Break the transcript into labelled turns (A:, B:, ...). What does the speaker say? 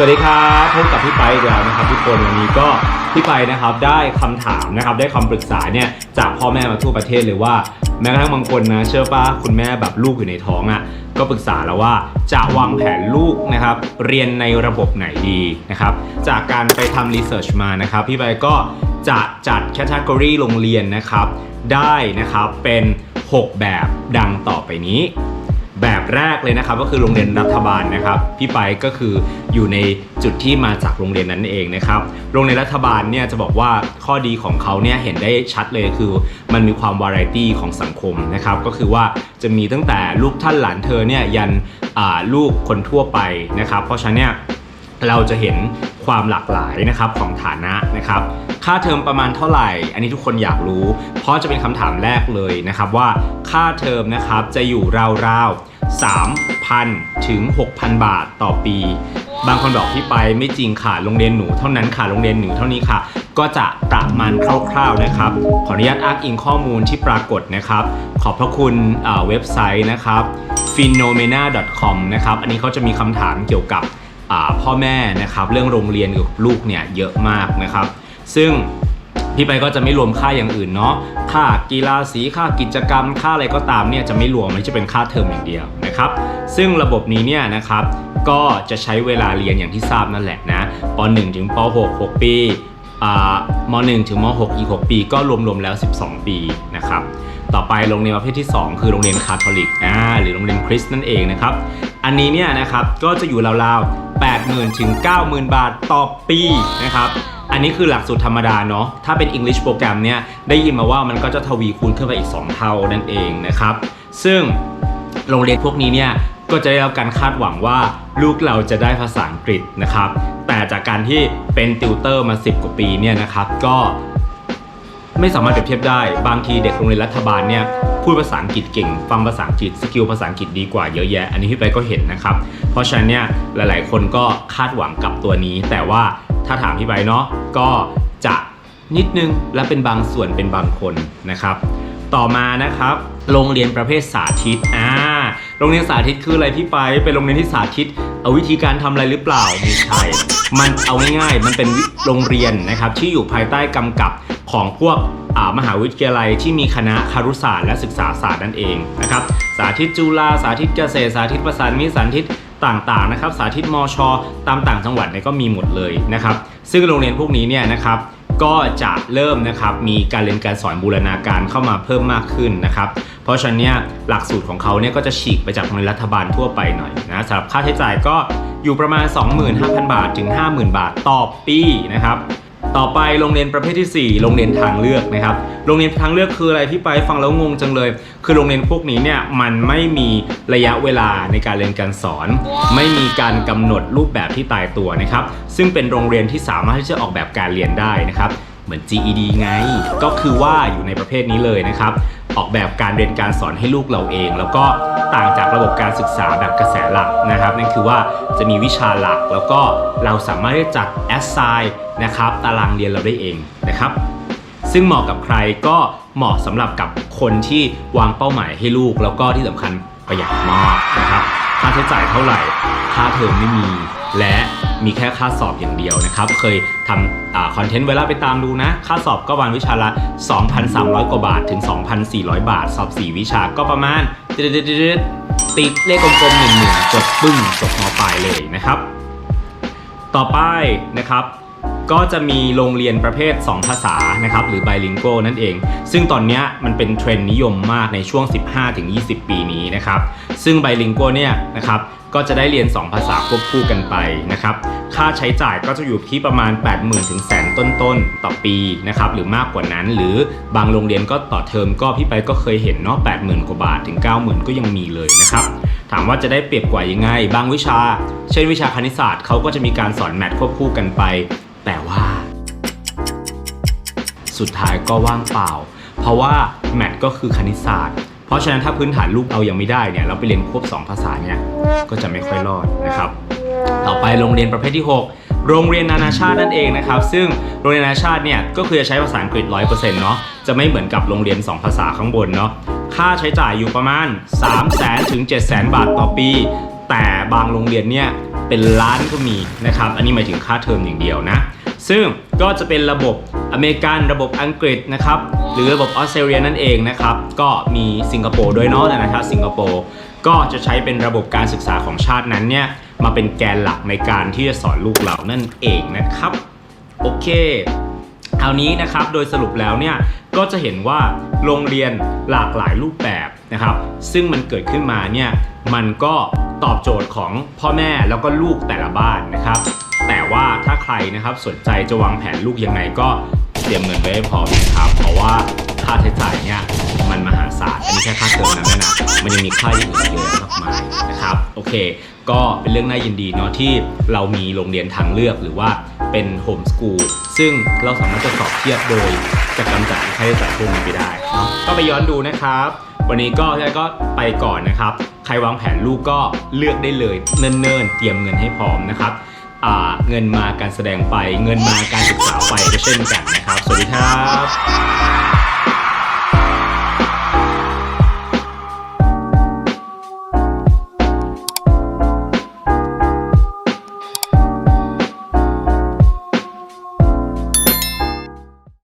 A: สวัสดีครับพบกับพี่ไปอีกแล้วนะครับทุกคนวันนี้ก็พี่ไปนะครับได้คำถามนะครับได้คำปรึกษาเนี่ยจากพ่อแม่มาทั่วประเทศเลยว่าแม้กระทั่งบางคนนะเชื่อป้าคุณแม่แบบลูกอยู่ในท้องอะ่ะก็ปรึกษาแล้วว่าจะวางแผนลูกนะครับเรียนในระบบไหนดีนะครับจากการไปทำรีเสิร์ชมานะครับพี่ไปก็จะจัดแคตตากรีโรงเรียนนะครับได้นะครับเป็น 6 แบบดังต่อไปนี้ แบบแรกเลยนะครับ ก็คือโรงเรียนรัฐบาลนะครับพี่ไปก็คืออยู่ในจุดที่มาจากโรงเรียนนั้นเองนะครับโรงเรียนรัฐบาลเนี่ยจะบอกว่าข้อดีของเขาเนี่ยเห็นได้ชัดเลยคือ มันมีความวาไรตี้ของสังคมนะครับก็คือว่าจะมีตั้งแต่ลูกท่านหลานเธอเนี่ยยันลูกคนทั่วไปนะครับ เพราะฉะนั้นเนี่ย เราจะเห็นความหลากหลายนะครับของฐานะนะครับ ค่าเทอมประมาณเท่าไหร่ อันนี้ทุกคนอยากรู้ เพราะจะเป็นคำถามแรกเลยนะครับว่าค่าเทอมนะครับจะอยู่ราวๆ 3,000 ถึง 6,000 บาทต่อปี บางคนบอกพี่ไปไม่จริงค่ะโรงเรียนหนูเท่านั้นค่ะโรงเรียนหนูเท่านี้ค่ะ ก็จะประมาณคร่าวๆนะครับ ขออนุญาตอ้างอิงข้อมูลที่ปรากฏนะครับ ขอบพระคุณเอ่อเว็บไซต์นะครับ phenomena.com นะครับ อันนี้เขาจะมีคำถามเกี่ยวกับ พ่อแม่นะครับเรื่องโรงเรียนกับลูกเนี่ยเยอะมากนะครับ ซึ่งพี่ไปก็จะไม่รวมค่าอย่างอื่นเนาะค่ากีฬาสีค่ากิจกรรม ค่าอะไรก็ตามเนี่ยจะไม่รวมมันจะเป็นค่าเทอมอย่างเดียวนะครับซึ่งระบบนี้เนี่ยนะครับก็จะใช้เวลาเรียนอย่างที่ทราบนั่นแหละนะป .1 ถึงป .6 6 ปีอ่าม1 ถึงม .6 อีก 6 ปีก็รวมๆแล้ว 12 ปีนะครับต่อไปโรงเรียนประเภทที่ 2 คือโรงเรียนคาทอลิกอ่าหรือโรงเรียนคริสต์นั่นเองนะครับ อันนี้เนี่ยนะครับก็จะอยู่ราวๆ 80,000 ถึง 90,000 บาทต่อปีนะครับอันนี้คือหลักสูตรธรรมดาเนาะถ้าเป็น English โปรแกรมเนี่ยได้ยินมาว่ามันก็จะทวีคูณขึ้นไปอีก 2 เท่านั่นเองนะครับซึ่งโรงเรียนพวกนี้เนี่ยก็จะได้รับการคาดหวังว่าลูกเราจะได้ภาษาอังกฤษนะครับแต่จากการที่เป็นติวเตอร์มา 10 กว่าปีเนี่ยนะครับก็ ไม่สามารถเปรียบเทียบได้ บางทีเด็กโรงเรียนรัฐบาลเนี่ยพูดภาษาอังกฤษเก่ง ฟังภาษาอังกฤษสกิลภาษาอังกฤษดีกว่าเยอะแยะ อันนี้พี่ไปก็เห็นนะครับ เพราะฉะนั้นเนี่ยหลาย ๆ คนก็คาดหวังกับตัวนี้ แต่ว่าถ้าถามพี่ไปเนาะก็จะนิดนึงและเป็นบางส่วนเป็นบางคนนะครับ ต่อมานะครับโรงเรียนประเภทสาธิตอ่าโรงเรียนสาธิตคืออะไรพี่ไปเป็นโรงเรียนที่สาธิต เอาวิธีการทำอะไรหรือเปล่าไม่ใช่มันเอาง่ายๆ มันเป็นวิโรงเรียนนะครับที่อยู่ภายใต้กำกับของพวกมหาวิทยาลัยที่มีคณะคารุศาสตร์และศึกษาศาสตร์นั่นเองนะครับสาธิตจุฬาสาธิตเกษตรสาธิตประสานมิตรสาธิตต่างๆนะครับสาธิตมชตามต่างจังหวัดเนี่ยก็มีหมดเลยนะครับซึ่งโรงเรียนพวกนี้เนี่ยนะครับ ก็จะเริ่มนะครับมีการเรียนการสอนบูรณาการเข้ามาเพิ่มมากขึ้นนะครับเพราะฉะนั้นเนี่ยหลักสูตรของเขาเนี่ยก็จะฉีกไปจากโรงเรียนรัฐบาลทั่วไปหน่อยนะสำหรับค่าใช้จ่ายก็อยู่ประมาณ 25,000 บาทถึง 50,000 บาทต่อปีนะครับ ต่อไปโรงเรียนประเภทที่ 4 โรงเรียนทางเลือกนะครับ โรงเรียนทางเลือกคืออะไรพี่ไปฟังแล้วงงจังเลย คือโรงเรียนพวกนี้เนี่ยมันไม่มีระยะเวลาในการเรียนการสอน ไม่มีการกำหนดรูปแบบที่ตายตัวนะครับ ซึ่งเป็นโรงเรียนที่สามารถที่จะออกแบบการเรียนได้นะครับ เหมือน GED ไง ก็คือว่าอยู่ในประเภทนี้เลยนะครับ ออกแบบการเรียนการสอนให้ลูกเราเอง แล้วก็ต่างจากระบบการศึกษาแบบกระแสหลักนะครับ นั่นคือว่าจะมีวิชาหลัก แล้วก็เราสามารถที่จะจัด assign นะครับตารางเรียนเราได้เองนะครับซึ่งเหมาะกับใครก็เหมาะสำหรับกับคนที่วางเป้าหมายให้ลูก แล้วก็ที่สำคัญประหยัดมากนะครับ ค่าใช้จ่ายเท่าไหร่ ค่าเทอมไม่มี และมีแค่ค่าสอบอย่างเดียวนะครับ เคยทำคอนเทนต์ไว้แล้วไปตามดูนะ ค่าสอบก็วันวิชาละ 2,300 กว่าบาทถึง 2,400 บาท สอบ 4 วิชาก็ประมาณติดเลขกลมๆหนึ่งหนึ่งจบปึ้งจบมปลายเลยนะครับ ต่อไปนะครับ ก็จะมีโรงเรียนประเภท 2 ภาษานะครับหรือ bilingual นั่นเอง ซึ่งตอนนี้มันเป็นเทรนด์นิยมมากในช่วง 15-20 ปีนี้นะครับซึ่ง bilingual เนี่ยนะครับก็จะได้เรียน 2 ภาษาควบคู่กันไปนะครับ ค่าใช้จ่ายก็จะอยู่ที่ประมาณ 80,000ถึงแสนต้นๆ ต่อปีนะครับ หรือมากกว่านั้น หรือบางโรงเรียนก็ต่อเทอมก็พี่ไปก็เคยเห็นเนาะ80,000 กว่าบาทถึง 90,000 ก็ยังมีเลยนะครับ ถามว่าจะได้เปรียบกว่ายังไง บางวิชา เช่นวิชาคณิตศาสตร์เขาก็จะมีการสอนแมทควบคู่กันไป แต่ว่า สุดท้ายก็ว่างเปล่า เพราะว่าแมทก็คือคณิตศาสตร์ เพราะฉะนั้นถ้าพื้นฐานลูกเรายังไม่ได้เนี่ยเราไปเรียนควบ 2 ภาษาเนี่ยก็จะไม่ค่อยรอดนะครับ ต่อไปโรงเรียนประเภทที่ 6โรงเรียนนานาชาตินั่นเองนะครับ ซึ่งโรงเรียนนานาชาติเนี่ยก็คือจะใช้ภาษาอังกฤษ100%เนาะจะไม่เหมือนกับโรงเรียน 2 ภาษาข้างบนเนาะค่าใช้จ่ายอยู่ประมาณ 3 0 0 0 0 0ถึง7 0 0 0 0 บาทต่อปี แต่บางโรงเรียนเนี่ยเป็นล้านก็มีนะครับ อันนี้หมายถึงค่าเทอมอย่างเดียวนะ ซึ่งก็จะเป็นระบบอเมริกันระบบอังกฤษนะครับหรือระบบออสเตรเลียนั่นเองนะครับก็มีสิงคโปร์ด้วยเนาะนะครับสิงคโปร์ก็จะใช้เป็นระบบการศึกษาของชาตินั้นเนี่ยมาเป็นแกนหลักในการที่จะสอนลูกเรานั่นเองนะครับโอเคคราวนี้นะครับโดยสรุปแล้วเนี่ยก็จะเห็นว่าโรงเรียนหลากหลายรูปแบบนะครับ ซึ่งมันเกิดขึ้นมาเนี่ยมันก็ ตอบโจทย์ของพ่อแม่แล้วก็ลูกแต่ละบ้านนะครับ แต่ว่าถ้าใครนะครับสนใจจะวางแผนลูกยังไงก็เตรียมเงินไว้ให้พอนะครับเพราะว่าค่าใช้จ่ายเนี่ยมันมหาศาลอันนี้แค่ค่าเทอมนะแม่นะมันยังมีค่าอื่นเยอะมากมายนะครับโอเค ก็เป็นเรื่องน่ายินดีเนาะที่เรามีโรงเรียนทางเลือกหรือว่าเป็นโฮมสกูลซึ่งเราสามารถจะสอบเทียบโดยจะกำจัดค่าใช้จ่ายพวกนี้ไปได้เนาะก็ไปย้อนดูนะครับ วันนี้ก็พี่ก็ไปก่อนนะครับ ใครวางแผนลูกก็เลือกได้เลยเนิ่นๆ เตรียมเงินให้พร้อมนะครับเงินมาการแสดงไป เงินมาการศึกษาไปก็เช่นกันนะครับ สวัสดีครับ